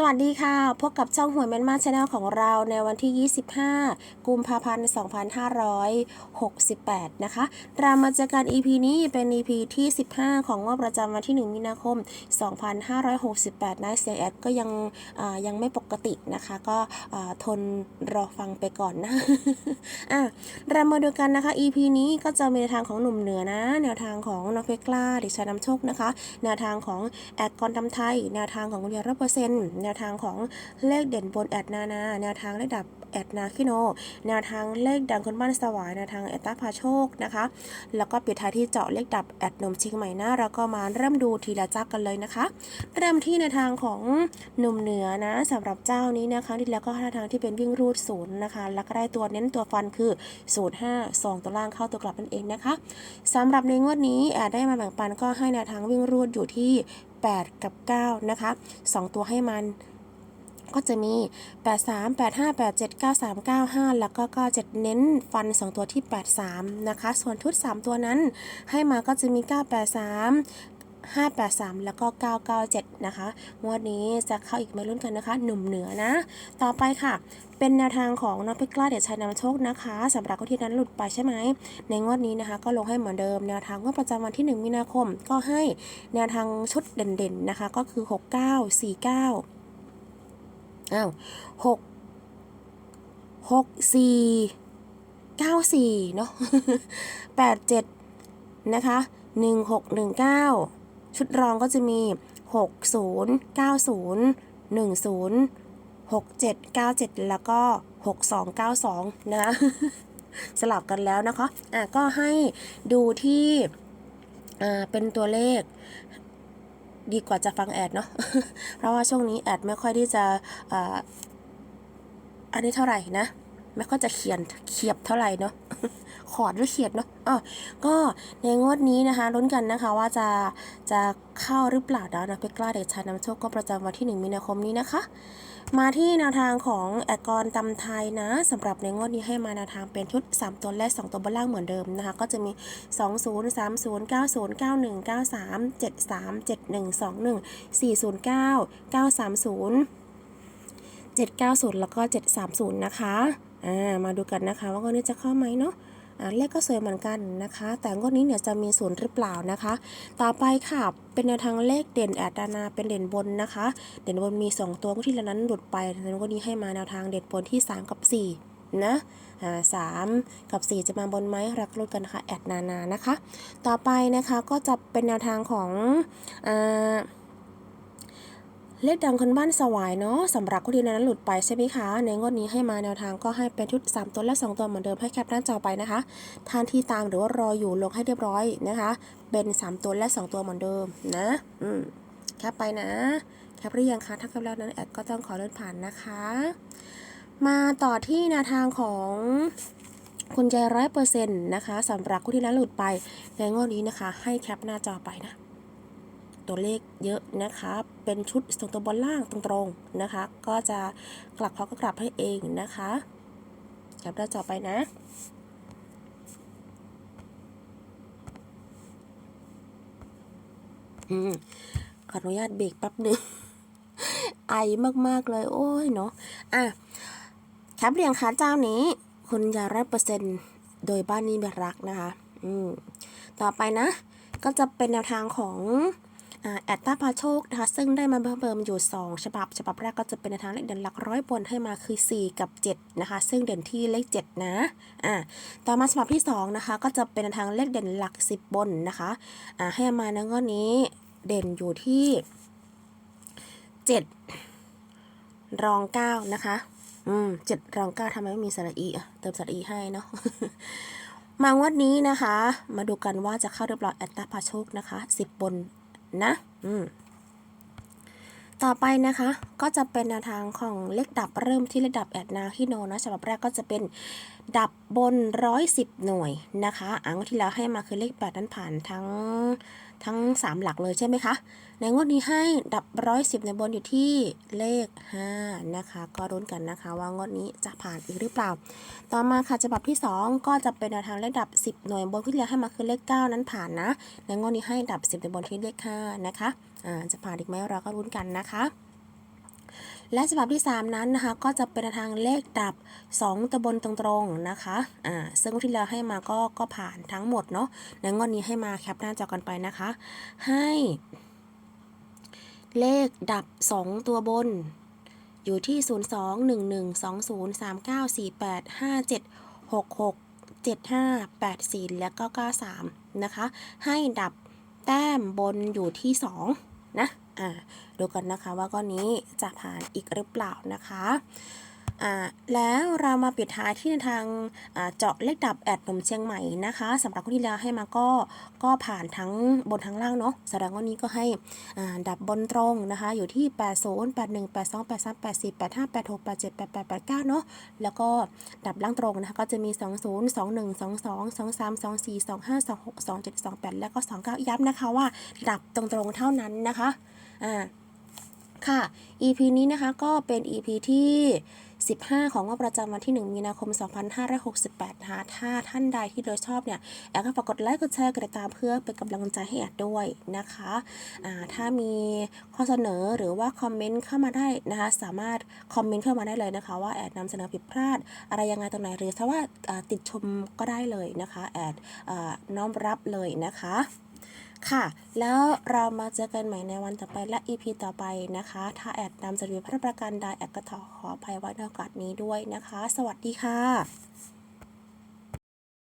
สวัสดีค่ะ พบกับช่องหวยแมนมาชาแนลของเราในวันที่ 25 กุมภาพันธ์ 2568 นะคะ เรามาเจอกัน EP นี้เป็น EP ที่ 15 ของงวดประจำวันที่ 1 มีนาคม 2568 นะเสียงแอดก็ยังยังไม่ปกตินะคะ ก็ทนรอฟังไปก่อนนะอะเรามาดูกันนะคะ EP นี้ก็จะมีแนวทางของหนุ่มเหนือนะ แนวทางของน้องเพชรกล้าด็กชายนำโชคนะคะ แนวทางของแอดกรทำไทย แนวทางของคุณยาร้อยเปอร์เซ็นต์แนนวทางของเลขเด่นบนแอดนานาแนวทางเลขดับแอดนาคิโน แนวทางเลขดังคนบ้านสวายแนวทางแอดตาพาโชคนะคะ แล้วก็ปิดท้ายที่เจาะเลขดับแอดนมเชียงใหม่นะเราก็มาเริ่มดูทีละจักกันเลยนะคะ เริ่มที่ในวทางของหนุ่มเหนือนะสำหรับเจ้านี้นะคะที่แล้วก็แนวทางที่เป็นวิ่งรูดศูนย์นะคะ แล้วก็ได้ตัวเน้นตัวฟันคือศูนย์ห้าสองตัวล่างเข้าตัวกลับนั่นเองนะคะสำหรับในงวดนี้แอดได้มาแบ่งปันก็ให้แนวทางวิ่งรูดอยู่ที่ 8 กับ 9 นะคะ 2 ตัวให้มันก็จะมี 8 3 8 5 8 7 9 3 9 5 แล้วก็97เน้นฟัน 2 ตัวที่ 83 นะคะ ส่วนทุด 3 ตัวนั้นให้มาก็จะมี 983 583 แล้วก็ 997 นะคะ งวดนี้จะเข้าอีกไม่รุ่นกันนะคะ หนุ่มเหนือนะ ต่อไปค่ะ เป็นแนวทางของน้องเพชรกล้าเด็ดชายนำโชคนะคะสำหรับคนที่นั้นหลุดไปใช่ไหม ในงวดนี้นะคะ ก็ลงให้เหมือนเดิม แนวทางงวดประจำวันที่ 1 มีนาคม ก็ให้แนวทางชุดเด่นๆนะคะ ก็คือ 69 49อ้าว6 6 4 9 4 เนาะ8 7 นะคะ 1 6 1 9 ชุดรองก็จะมี 6 0 9 0 1 0 6 7 9 7 แล้วก็ 6 2 9 2นะคะสลับกันแล้วนะคะ อะก็ให้ดูที่ อ่า เป็นตัวเลขดีกว่าจะฟังแอดเนาะ เพราะว่าช่วงนี้แอดไม่ค่อยที่จะอ่าอันนี้เท่าไหร่นะ ไม่ค่อยจะเขียนเขียบเท่าไหร่เนาะขอดหรือเขียดเนาะอะก็ในงวดนี้นะคะลุ้นกันนะคะว่าจะจะเข้าหรือเปล่านะนะเพชรกล้าเด็กชายนำโชคก็ประจำวันที่ 1 มีนาคมนี้นะคะ มาที่แนวทางของแอกรตำไทยนะสำหรับในงวดนี้ให้มาแนวทางเป็นชุด 3 ตัวและ 2 ตัวบนล่างเหมือนเดิมนะคะ ก็จะมี 2 0 3 0 9 0 9 1 9 3 7 3 7 1 2 1 4 0 9 9 3 0 790 แล้วก็ 730 นะคะ อ่ามาดูกันนะคะ ว่างวดนี้จะเข้าไหมเนาะอ่าเลขก็สวยเหมือนกันนะคะ แต่งวดนี้เนี่ยจะมีศูนย์หรือเปล่านะคะ ต่อไปค่ะเป็นแนวทางเลขเด่นแอดดานาเป็นเด่นบนนะคะ เด่นบนมี 2 ตัวที่แล้วนั้นหลุดไปในงวดนี้ให้มาแนวทางเด่นบนที่ 3 กับ 4นะอ่าสามกับ 4 จะมาบนไหมรักรุดกันนะคะแอดนานานะคะ ต่อไปนะคะก็จะเป็นแนวทางของอ่า เลขดังคนบ้านสวายเนาะสำหรับคนที่นั้นหลุดไปใช่ไหมคะ ในงวดนี้ให้มาแนวทางก็ให้เป็นชุด 3 ตัวและ 2 ตัวเหมือนเดิมให้แคปหน้าจอไปนะคะทานที่ตามหรือว่ารออยู่ลงให้เรียบร้อยนะคะ เป็น 3 ตัวและ 2 ตัวเหมือนเดิมนะ อืมแคปไปนะแคปหรือยังคะถ้าแคปแล้วนั้นแอดก็ต้องขอเลื่อนผ่านนะคะ มาต่อที่แนวทางของคุณใจร้อยเปอร์เซ็นต์นะคะสำหรับคนที่นั้นหลุดไปในงวดนี้นะคะ ให้แคปหน้าจอไปนะ ตัวเลขเยอะนะคะ เป็นชุดส่งตัวบนล่างตรงๆนะคะ ก็จะกลับเขาก็กลับให้เองนะคะกลับหน้าจอไปนะอืมขออนุญาตเบรกแป๊บหนึ่งไอมากๆเลย โอ้ยเนาะอะแคปเรียงคะเจ้านี้คุณยาร้อยเปอร์เซ็นต์โดยบ้านนี้แบบรักนะคะ อืม ต่อไปนะ ก็จะเป็นแนวทางของ แอดตาพาโชคนะคะซึ่งได้มาเพิ่มเติมอยู่ 2 ฉบับ ฉบับแรกก็จะเป็นแนทางเลขเด่นหลักร้อยบนให้มาคือ 4 กับ 7 นะคะ ซึ่งเด่นที่เลข 7 นะอ่าต่อมาฉบับที่ 2 นะคะ ก็จะเป็นแนทางเลขเด่นหลัก 10 บนนะคะอ่าให้มาในงวดนี้เด่นอยู่ที่ 7 รอง 9 นะคะอืมเจ็ดรองเก้าทำไมไม่มีสระอีอะเติมสระอีให้เนาะมางวดนี้นะคะ มาดูกันว่าจะเข้าเรียบร้อยแอตตาพาโชคนะคะสิบบน นะ อืม ต่อไปนะคะ ก็จะเป็นแนวทางของเลขดับเริ่มที่เลขดับแอดนาฮิโนนะฉบับแรกก็จะเป็นดับบนร้อยสิบหน่วยนะคะอังที่แล้วให้มาคือเลขแปดนั้นผ่านทั้งทั้งสามหลักเลยใช่ไหมคะ ในงวดนี้ให้ดับร้อยสิบในบนอยู่ที่เลขห้านะคะ ก็รุ้นกันนะคะ ว่างวดนี้จะผ่านอีกหรือเปล่า ต่อมาค่ะฉบับที่ 2 ก็จะเป็นแนวทางเลขดับ 10 หน่วยบนที่แล้วให้มาคือเลข 9 นั้นผ่านนะ ในงวดนี้ให้ดับ 10ในบนที่เลข 5 นะคะอ่าจะผ่านอีกไหมเราก็รุ้นกันนะคะและฉบับที่ 3 นั้นนะคะ ก็จะเป็นทางเลขดับ 2ตัวบนตรงๆนะคะอ่าซึ่งที่แล้วให้มาก็ก็ผ่านทั้งหมดเนาะในงวดนี้ให้มาแคปหน้าจอกันไปนะคะ ให้ เลขดับ 2 ตัวบน อยู่ที่ 0 2 1 1 2 0 3 9 4 8 5 7 6 6 7 5 8 4 แล้วก็ 93 นะคะ ให้ดับแต้มบนอยู่ที่ 2 นะ อ่า ดูกันนะคะว่าก้อนนี้จะผ่านอีกหรือเปล่านะคะ แล้วเรามาปิดท้ายที่ทางเจาะเลขดับแอดหนมเชียงใหม่นะคะสำหรับคนที่แล้วให้มาก็ก็ผ่านทั้งบนทั้งล่างเนาะแสดงว่านี้ก็ให้ดับบนตรงนะคะ อยู่ที่ 80 81 82 83 84 85 86 87 88 89 เนาะแล้วก็ดับล่างตรงนะคะก็จะมี 20 21 22 23 24 25 26 27 28 แล้วก็ 29 ย้ำนะคะว่าดับตรงๆเท่านั้นนะคะอ่าค่ะ EP นี้นะคะก็เป็น EP ที่ 15 ของงวดประจำวันที่ 1 มีนาคม 2568นะคะถ้าท่านใดที่โดยชอบเนี่ยแอดก็ฝากกดไลค์กดแชร์กดติดตามเพื่อเป็นกำลังใจให้แอดด้วยนะคะอ่าถ้ามีข้อเสนอหรือว่าคอมเมนต์เข้ามาได้นะคะสามารถคอมเมนต์เข้ามาได้เลยนะคะ ว่าแอดนำเสนอผิดพลาด อะไรยังไงตรงไหนหรือถ้าว่าติดชมก็ได้เลยนะคะแอดน้อมรับเลยนะคะ ค่ะ แล้วเรามาเจอกันใหม่ในวันต่อไปและ EP ต่อไปนะคะ ถ้าแอดนำเสนอพระประการใดแอดก็ขอขออภัยไว้ในโอกาสนี้ด้วยนะคะ สวัสดีค่ะ